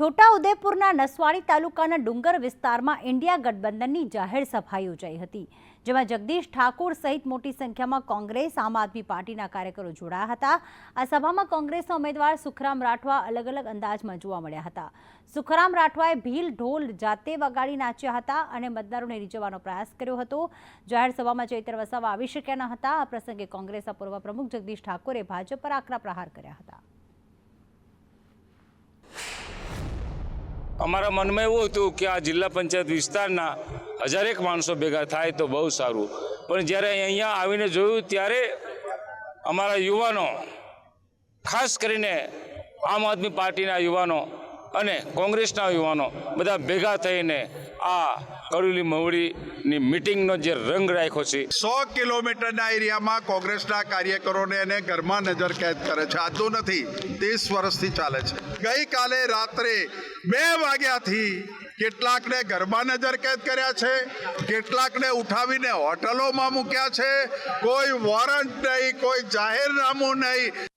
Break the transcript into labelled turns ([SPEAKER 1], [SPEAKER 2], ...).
[SPEAKER 1] છોટાઉદેપુરના નસવાડી તાલુકાના ડુંગર વિસ્તારમાં ઇન્ડિયા ગઠબંધનની જાહેર સભા યોજાઈ હતી, જેમાં જગદીશ ઠાકોર સહિત મોટી સંખ્યામાં કોંગ્રેસ, આમ આદમી પાર્ટીના કાર્યકરો જોડાયા હતા. આ સભામાં કોંગ્રેસના ઉમેદવાર સુખરામ રાઠવા અલગ અલગ અંદાજમાં જોવા મળ્યા હતા. સુખરામ રાઠવાએ ભીલ ઢોલ જાતે વગાડી નાચ્યા હતા અને મતદારોને રીઝવવાનો પ્રયાસ કર્યો હતો. જાહેર સભામાં ચૈતર વસાવા આવી શક્યા ન હતા. આ પ્રસંગે કોંગ્રેસના પૂર્વ પ્રમુખ જગદીશ ઠાકોરે ભાજપ પર આકરા પ્રહાર કર્યા હતા.
[SPEAKER 2] અમારા મનમાં એવું હતું કે આ જિલ્લા પંચાયત વિસ્તારના હજારેક માણસો ભેગા થાય તો બહુ સારું. પણ જ્યારે અહીંયા આવીને જોયું ત્યારે અમારા યુવાનો, ખાસ કરીને આમ આદમી પાર્ટીના યુવાનો અને કોંગ્રેસના યુવાનો બધા ભેગા થઈને આ કડુલી મવડીની મિટિંગનો જે રંગ રાખ્યો છે.
[SPEAKER 3] સો કિલોમીટરના એરિયામાં કોંગ્રેસના કાર્યકરોને એને ઘરમાં નજર કેદ કરે છે. આજનું નથી, ત્રીસ વર્ષથી ચાલે છે. ગઈકાલે રાત્રે બે વાગ્યાથી કેટલાકને ઘરમાં નજર કેદ કર્યા છે, કેટલાકને ઉઠાવીને હોટલોમાં મૂક્યા છે. કોઈ વોરંટ નહીં, કોઈ જાહેરનામું નહીં.